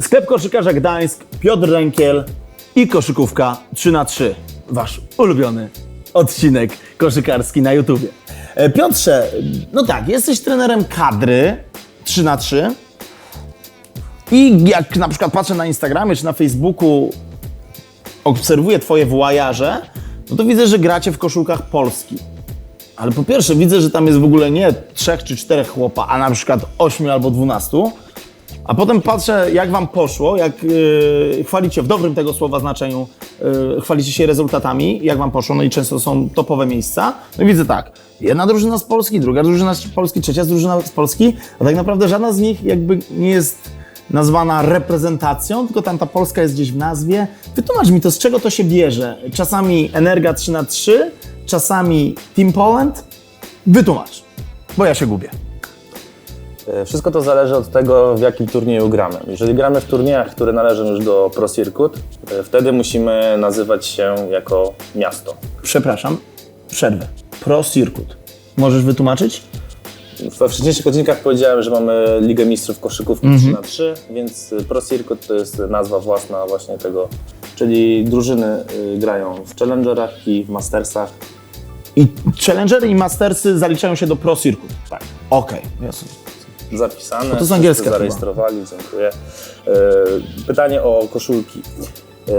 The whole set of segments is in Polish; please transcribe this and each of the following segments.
Sklep koszykarza Gdańsk, Piotr Rękiel i koszykówka 3 na 3 Wasz ulubiony odcinek koszykarski na YouTubie. E, Piotrze, no tak, jesteś trenerem kadry 3 na 3 i jak na przykład patrzę na Instagramie czy na Facebooku, obserwuję Twoje włajarze, no to widzę, że gracie w koszulkach Polski. Ale po pierwsze widzę, że tam jest w ogóle nie trzech czy czterech chłopa, a na przykład ośmiu albo dwunastu. A potem patrzę, jak wam poszło, jak yy, chwalicie w dobrym tego słowa znaczeniu, yy, chwalicie się rezultatami, jak wam poszło, no i często są topowe miejsca. No i widzę tak, jedna drużyna z Polski, druga drużyna z Polski, trzecia drużyna z Polski, a tak naprawdę żadna z nich jakby nie jest nazwana reprezentacją, tylko tam ta Polska jest gdzieś w nazwie. Wytłumacz mi to, z czego to się bierze? Czasami Energa 3 na 3 czasami Team Poland? Wytłumacz, bo ja się gubię. E, Wszystko to zależy od tego, w jakim turnieju gramy. Jeżeli gramy w turniejach, które należą już do Pro Circuit, e, wtedy musimy nazywać się jako miasto. Przepraszam, przerwę. Pro Circuit. Możesz wytłumaczyć? We wcześniejszych odcinkach powiedziałem, że mamy Ligę Mistrzów Koszykówki 3 na 3 więc Pro Circuit to jest nazwa własna właśnie tego, czyli drużyny y, grają w Challengerach i w Mastersach. I Challengery i Mastersy zaliczają się do Pro Circuit. Tak. Okej, jasne. Zapisane. No to z angielska chyba. zarejestrowali, dziękuję. E, Pytanie o koszulki. E,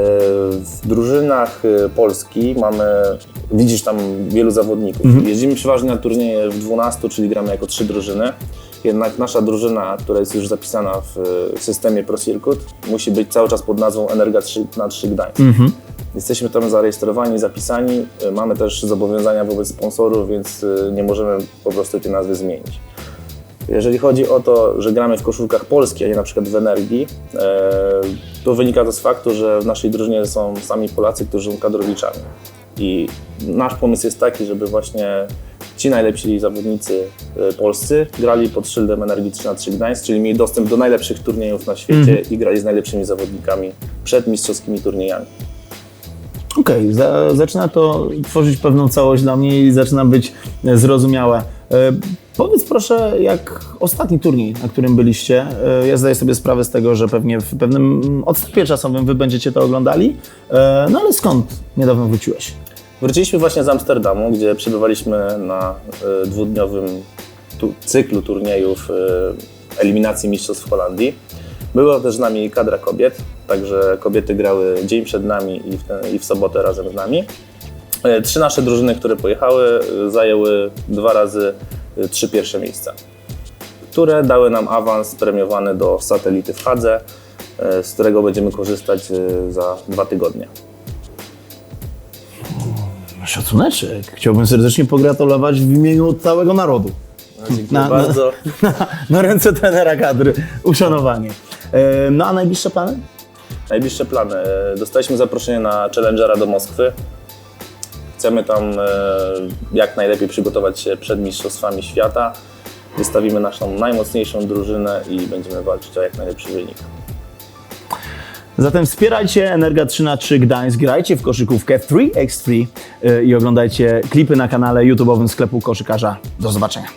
W drużynach e, Polski mamy, widzisz tam wielu zawodników. Mhm. Jeździmy przeważnie na turnieje w 12, czyli gramy jako trzy drużyny. Jednak nasza drużyna, która jest już zapisana w systemie Pro Circuit, musi być cały czas pod nazwą Energa 3 na 3 Gdańsk. Mhm. Jesteśmy tam zarejestrowani, zapisani. Mamy też zobowiązania wobec sponsorów, więc nie możemy po prostu tej nazwy zmienić. Jeżeli chodzi o to, że gramy w koszulkach Polski, a nie na przykład w Energii, e, to wynika to z faktu, że w naszej drużynie są sami Polacy, którzy są kadrowiczami. I nasz pomysł jest taki, żeby właśnie ci najlepsi zawodnicy e, polscy grali pod szyldem Energii 3 na 3 Gdańsk, czyli mieli dostęp do najlepszych turniejów na świecie i grali z najlepszymi zawodnikami przed mistrzowskimi turniejami. Okej, za, zaczyna to tworzyć pewną całość dla mnie i zaczyna być e, zrozumiałe. Powiedz proszę, jak ostatni turniej, na którym byliście, e, ja zdaję sobie sprawę z tego, że pewnie w pewnym odstępie czasowym wy będziecie to oglądali, e, no ale skąd niedawno wróciłeś? Wróciliśmy właśnie z Amsterdamu, gdzie przebywaliśmy na e, dwudniowym tu, cyklu turniejów eliminacji Mistrzostw Holandii. Była też z nami kadra kobiet, także kobiety grały dzień przed nami i w, ten, i w sobotę razem z nami. Trzy nasze drużyny, które pojechały, zajęły dwa razy trzy pierwsze miejsca, które dały nam awans premiowany do satelity w Hadze, e, z którego będziemy korzystać e, za dwa tygodnie. Szacuneczek. Chciałbym serdecznie pogratulować w imieniu całego narodu. Dziękuję Na- na- bardzo. Na, na ręce trenera kadry. Uszanowanie. E, no a najbliższe plany? Najbliższe plany. E, Dostaliśmy zaproszenie na Challengera do Moskwy. Chcemy tam e, jak najlepiej przygotować się przed Mistrzostwami Świata. Wystawimy naszą najmocniejszą drużynę i będziemy walczyć o jak najlepszy wynik. Zatem wspierajcie Energa 3 na 3 Gdańsk, grajcie w koszykówkę 3x3 y, i oglądajcie klipy na kanale YouTube'owym sklepu koszykarza. Do zobaczenia.